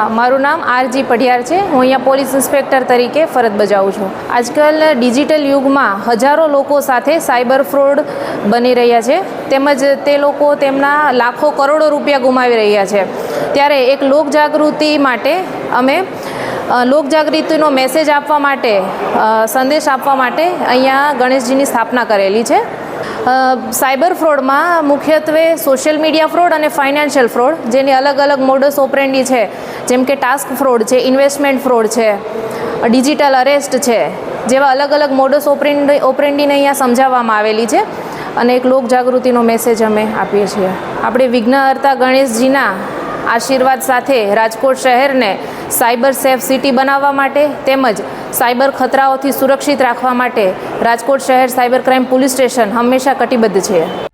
હા, મારું નામ આરજી પઢિયાર છે. હું અહીંયા પોલીસ ઇન્સ્પેક્ટર તરીકે ફરજ બજાવું છું. આજકાલ ડિજિટલ યુગમાં હજારો લોકો સાથે સાયબર ફ્રોડ બની રહ્યા છે. તેમજ તે લોકો તેમના લાખો કરોડો રૂપિયા ગુમાવી રહ્યા છે. ત્યારે એક લોકજાગૃતિ માટે અમે લોકજાગૃતિનો મેસેજ આપવા માટે સંદેશ આપવા માટે અહીંયા ગણેશજીની સ્થાપના કરેલી છે. સાયબર ફ્રોડમાં મુખ્યત્વે સોશિયલ મીડિયા ફ્રોડ અને ફાઇનાન્શિયલ ફ્રોડ, જેની અલગ અલગ મોડસ ઓપરેન્ડી છે. જેમ કે ટાસ્ક ફ્રોડ છે, ઇન્વેસ્ટમેન્ટ ફ્રોડ છે, ડિજિટલ અરેસ્ટ છે, જેવા અલગ અલગ મોડસ ઓપરેન્ડી ઓપરેન્ડીને અહીંયા સમજાવવામાં આવેલી છે અને એક લોક જાગૃતિનો મેસેજ અમે આપીએ છીએ. આપણે વિઘ્નહર્તા ગણેશજીના આશીર્વાદ સાથે રાજકોટ શહેરને સાયબર સેફ સિટી બનાવવા માટે તેમજ સાયબર ખતરાઓથી સુરક્ષિત રાખવા માટે રાજકોટ શહેર સાયબર ક્રાઇમ પોલીસ સ્ટેશન હંમેશા કટિબદ્ધ છે.